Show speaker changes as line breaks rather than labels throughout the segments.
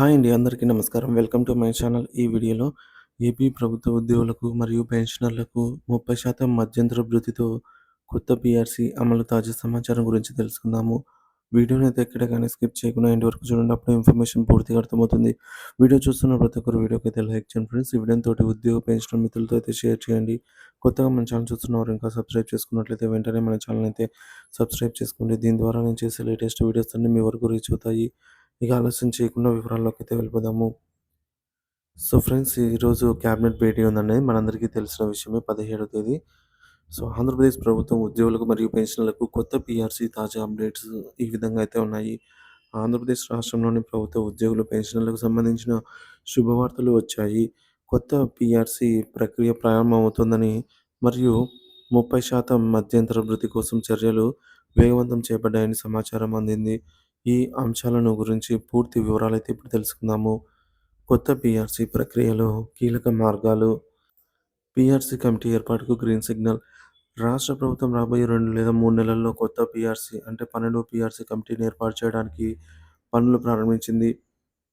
Hi అండి. అందరికీ నమస్కారం. Welcome to my channel. ఈ వీడియోలో ఏపీ ప్రభుత్వ ఉద్యోగులకు మరియు పెన్షనర్లకు 30% మధ్యంతర భృతితో కొత్త పీఆర్సీ అమలు తాజా సమాచారం గురించి తెలుసుకుందాము. వీడియోని అయితే ఎక్కడ కానీ స్కిప్ చేయకుండా ఎండ్ వరకు చూడండి. అప్పుడు ఇన్ఫర్మేషన్ పూర్తిగా అర్థమవుతుంది. వీడియో చూస్తున్న ప్రతి ఒక్కరు వీడియోకి అయితే లైక్ చేయండి ఫ్రెండ్స్. ఈ వీడియోని తోటి ఉద్యోగ పెన్షన్ మిత్రులతో అయితే షేర్ చేయండి. కొత్తగా మన ఛానల్ చూస్తున్నవారు ఇంకా సబ్స్క్రైబ్ చేసుకున్నట్లయితే వెంటనే మన ఛానల్ అయితే సబ్స్క్రైబ్ చేసుకోండి. దీని ద్వారా నేను చేసే లేటెస్ట్ వీడియోస్ అన్నీ మీ వరకు రీచ్ అవుతాయి. ఇక ఆలస్యం చేయకుండా వివరాల్లోకి అయితే వెళ్ళిపోదాము. సో ఫ్రెండ్స్ ఈరోజు క్యాబినెట్ భేటీ ఉందనేది మనందరికీ తెలిసిన విషయమే 17వ తేదీ. సో ఆంధ్రప్రదేశ్ ప్రభుత్వం ఉద్యోగులకు మరియు పెన్షన్లకు కొత్త పీఆర్సీ తాజా అప్డేట్స్ ఈ విధంగా అయితే ఉన్నాయి. ఆంధ్రప్రదేశ్ రాష్ట్రంలోని ప్రభుత్వ ఉద్యోగులు, పెన్షన్లకు సంబంధించిన శుభవార్తలు వచ్చాయి. కొత్త పీఆర్సీ ప్రక్రియ ప్రారంభమవుతుందని మరియు 30% మధ్యంతర భృతి కోసం చర్యలు వేగవంతం చేపడ్డాయని సమాచారం అందింది. ఈ అంశాలను గురించి పూర్తి వివరాలు అయితే ఇప్పుడు తెలుసుకుందాము. కొత్త పిఆర్సీ ప్రక్రియలో కీలక మార్గాలు పిఆర్సీ కమిటీ ఏర్పాటుకు గ్రీన్ సిగ్నల్ రాష్ట్ర ప్రభుత్వం రాబోయే రెండు లేదా మూడు నెలల్లో కొత్త పిఆర్సీ అంటే 12వ పీఆర్సీ కమిటీని ఏర్పాటు చేయడానికి పనులు ప్రారంభించింది.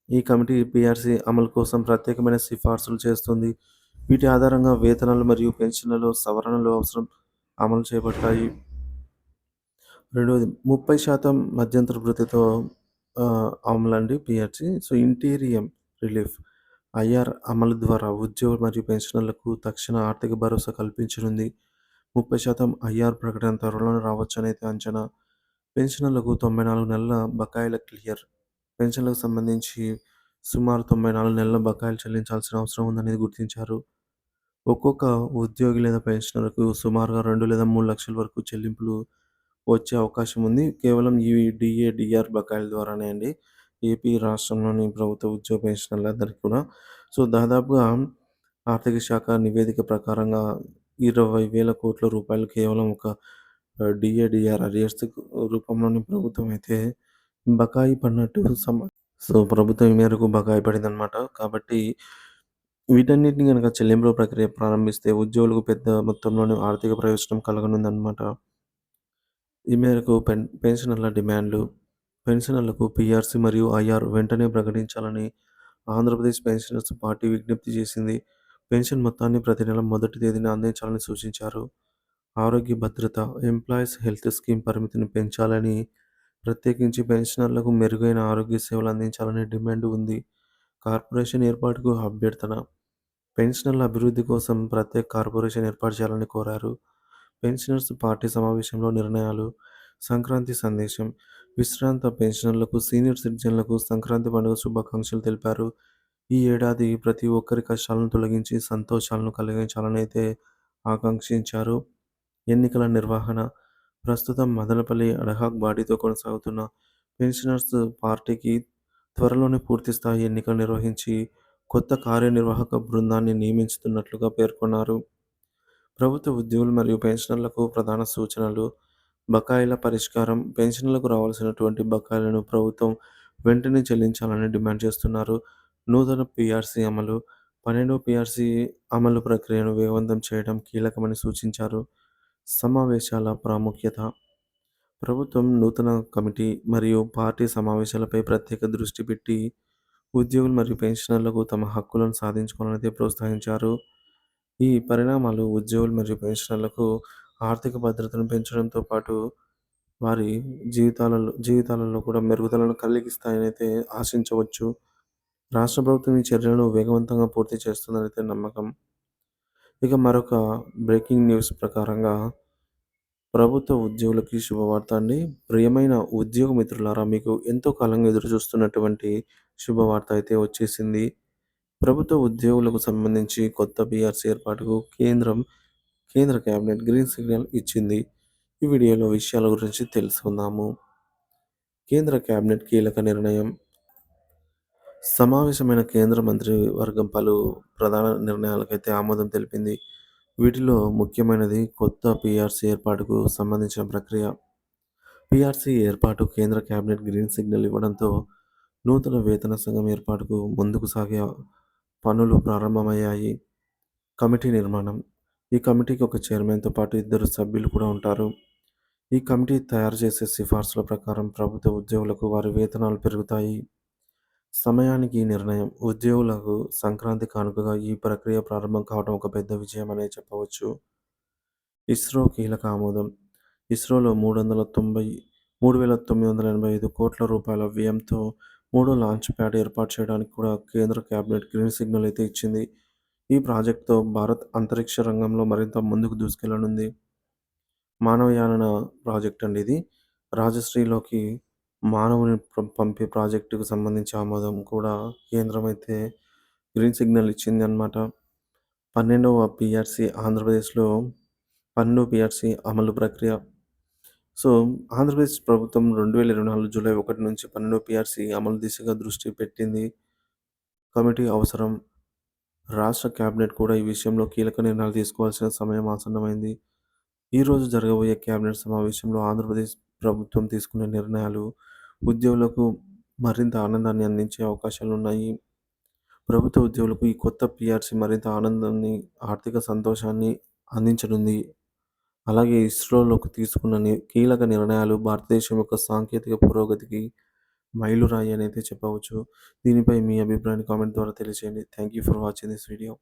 ఈ కమిటీ పీఆర్సీ అమలు కోసం ప్రత్యేకమైన సిఫార్సులు చేస్తుంది. వీటి ఆధారంగా వేతనాలు మరియు పెన్షన్లలో సవరణలు అవసరం అమలు రెండవది ముప్పై శాతం మధ్యంతర వృద్ధితో అమలండి PRC so interim relief IR అమలు ద్వారా ఉద్యోగ మరియు పెన్షనర్లకు తక్షణ ఆర్థిక భరోసా కల్పించనుంది. 30% ఐఆర్ ప్రకటన త్వరలోనే రావచ్చనైతే అంచనా. పెన్షనర్లకు 94 నెలల బకాయిల క్లియర్ పెన్షన్లకు సంబంధించి సుమారు 94 నెలల బకాయిలు చెల్లించాల్సిన అవసరం ఉందనేది గుర్తించారు. ఒక్కొక్క ఉద్యోగి లేదా పెన్షనర్‌కు సుమారుగా రెండు లేదా మూడు లక్షల వరకు చెల్లింపులు వచ్చే అవకాశం ఉంది. కేవలం ఈ డిఏ డిఆర్ బకాయిల ద్వారానే అండి. ఏపీ రాష్ట్రంలోని ప్రభుత్వ ఉద్యోగ పెన్షనర్లందరికీ కూడా. సో దాదాపుగా ఆర్థిక శాఖ నివేదిక ప్రకారంగా ఇరవై వేల కోట్ల రూపాయలు కేవలం ఒక డిఏడిఆర్ డీఏ, రూపంలోని అరియర్స్ ప్రభుత్వం అయితే బకాయి పడినట్టు సమ సో ప్రభుత్వం ఈ మేరకు బకాయి పడిందనమాట. కాబట్టి వీటన్నిటిని కనుక చెల్లింపుల ప్రక్రియ ప్రారంభిస్తే ఉద్యోగులకు పెద్ద మొత్తంలోనే ఆర్థిక ప్రయోజనం కలగనుందనమాట. ఈ మేరకు పెన్ పెన్షనర్ల డిమాండ్లు పెన్షనర్లకు పీఆర్సీ మరియు ఐఆర్ వెంటనే ప్రకటించాలని ఆంధ్రప్రదేశ్ పెన్షనర్స్ పార్టీ విజ్ఞప్తి చేసింది. పెన్షన్ మొత్తాన్ని ప్రతి నెల మొదటి తేదీన అందించాలని సూచించారు. ఆరోగ్య భద్రత ఎంప్లాయీస్ హెల్త్ స్కీమ్ పరిమితిని పెంచాలని, ప్రత్యేకించి పెన్షనర్లకు మెరుగైన ఆరోగ్య సేవలు అందించాలనే డిమాండ్ ఉంది. కార్పొరేషన్ ఏర్పాటుకు అభ్యర్థన పెన్షనర్ల అభివృద్ధి కోసం ప్రత్యేక కార్పొరేషన్ ఏర్పాటు చేయాలని కోరారు. పెన్షనర్స్ పార్టీ సమావేశంలో నిర్ణయాలు సంక్రాంతి సందేశం విశ్రాంత పెన్షనర్లకు, సీనియర్ సిటిజన్లకు సంక్రాంతి పండుగ శుభాకాంక్షలు తెలిపారు. ఈ ఏడాది ప్రతి ఒక్కరి కష్టాలను తొలగించి సంతోషాలను కలిగించాలని అయితే ఆకాంక్షించారు. ఎన్నికల నిర్వహణ ప్రస్తుతం మదనపల్లి అడహాక్ బాడీతో కొనసాగుతున్న పెన్షనర్స్ పార్టీకి త్వరలోనే పూర్తిస్థాయి ఎన్నికలు నిర్వహించి కొత్త కార్యనిర్వాహక బృందాన్ని నియమించుతున్నట్లుగా పేర్కొన్నారు. ప్రభుత్వ ఉద్యోగులు మరియు పెన్షనర్లకు ప్రధాన సూచనలు బకాయిల పరిష్కారం పెన్షన్లకు రావాల్సినటువంటి బకాయిలను ప్రభుత్వం వెంటనే చెల్లించాలని డిమాండ్ చేస్తున్నారు. నూతన పిఆర్సీ అమలు పన్నెండు పిఆర్సీ అమలు ప్రక్రియను వేగవంతం చేయడం కీలకమని సూచించారు. సమావేశాల ప్రాముఖ్యత ప్రభుత్వం నూతన కమిటీ మరియు పార్టీ సమావేశాలపై ప్రత్యేక దృష్టి పెట్టి ఉద్యోగులు మరియు పెన్షనర్లకు తమ హక్కులను సాధించుకోవాలని ప్రోత్సహించారు. ఈ పరిణామాలు ఉద్యోగులు మరియు పెన్షనర్లకు ఆర్థిక భద్రతను పెంచడంతో పాటు వారి జీవితాలలో జీవితాలలో కూడా మెరుగుదలను కలిగిస్తాయనైతే ఆశించవచ్చు. రాష్ట్ర ప్రభుత్వం ఈ చర్యలను వేగవంతంగా పూర్తి చేస్తుందనైతే నమ్మకం. ఇక మరొక బ్రేకింగ్ న్యూస్ ప్రకారంగా ప్రభుత్వ ఉద్యోగులకి శుభవార్త అండి. ప్రియమైన ఉద్యోగ మిత్రులారా మీకు ఎంతో కాలంగా ఎదురు చూస్తున్నటువంటి శుభవార్త అయితే వచ్చేసింది. ప్రభుత్వ ఉద్యోగులకు సంబంధించి కొత్త బీఆర్సీ ఏర్పాటుకు కేంద్రం కేంద్ర కేబినెట్ గ్రీన్ సిగ్నల్ ఇచ్చింది. ఈ వీడియోలో విషయాల గురించి తెలుసుకుందాము. కేంద్ర కేబినెట్ కీలక నిర్ణయం సమావేశమైన కేంద్ర మంత్రి వర్గం పలు ప్రధాన నిర్ణయాలకైతే ఆమోదం తెలిపింది. వీటిలో ముఖ్యమైనది కొత్త పీఆర్సీ ఏర్పాటుకు సంబంధించిన ప్రక్రియ. పీఆర్సీ ఏర్పాటు కేంద్ర కేబినెట్ గ్రీన్ సిగ్నల్ ఇవ్వడంతో నూతన వేతన సంఘం ఏర్పాటుకు ముందుకు సాగే పనులు ప్రారంభమయ్యాయి. కమిటీ నిర్మాణం ఈ కమిటీకి ఒక చైర్మన్‌తో పాటు ఇద్దరు సభ్యులు కూడా ఉంటారు. ఈ కమిటీ తయారు చేసే సిఫార్సుల ప్రకారం ప్రభుత్వ ఉద్యోగులకు వారి వేతనాలు పెరుగుతాయి. సమయానికి ఈ నిర్ణయం ఉద్యోగులకు సంక్రాంతి కానుకగా ఈ ప్రక్రియ ప్రారంభం కావడం ఒక పెద్ద విజయం అనే చెప్పవచ్చు. ఇస్రో కీలక ఆమోదం ఇస్రోలో మూడు వందల తొంభై మూడు వేల తొమ్మిది వందల ఎనభై ఐదు కోట్ల రూపాయల వ్యయంతో మూడో లాంచ్ ప్యాడ్ ఏర్పాటు చేయడానికి కూడా కేంద్ర కేబినెట్ గ్రీన్ సిగ్నల్ అయితే ఇచ్చింది. ఈ ప్రాజెక్టుతో భారత్ అంతరిక్ష రంగంలో మరింత ముందుకు దూసుకెళ్ళనుంది. మానవయాన ప్రాజెక్ట్ అండి ఇది. రాజశ్రీలోకి మానవుని పంపే ప్రాజెక్టుకు సంబంధించి ఆమోదం కూడా కేంద్రం అయితే గ్రీన్ సిగ్నల్ ఇచ్చింది అన్నమాట. పన్నెండవ పిఆర్సి ఆంధ్రప్రదేశ్‌లో పన్నెండవ పిఆర్సి అమలు ప్రక్రియ. సో, ఆంధ్రప్రదేశ్ ప్రభుత్వం 2024 జూలై ఒకటి నుంచి పన్నెండు పిఆర్సీ అమలు దిశగా దృష్టి పెట్టింది. కమిటీ అవసరం రాష్ట్ర కేబినెట్ కూడా ఈ విషయంలో కీలక నిర్ణయాలు తీసుకోవాల్సిన సమయం ఆసన్నమైంది. ఈరోజు జరగబోయే కేబినెట్ సమావేశంలో ఆంధ్రప్రదేశ్ ప్రభుత్వం తీసుకునే నిర్ణయాలు ఉద్యోగులకు మరింత ఆనందాన్ని అందించే అవకాశాలు ఉన్నాయి ప్రభుత్వ ఉద్యోగులకు ఈ కొత్త పిఆర్సీ మరింత ఆనందాన్ని, ఆర్థిక సంతోషాన్ని అందించనుంది. అలాగే ఇస్రోలోకి తీసుకున్న కీలక నిర్ణయాలు భారతదేశం యొక్క సాంకేతిక పురోగతికి మైలురాయి అని అయితే చెప్పవచ్చు. దీనిపై మీ అభిప్రాయాన్ని కామెంట్ ద్వారా తెలియజేయండి. Thank you for watching this video.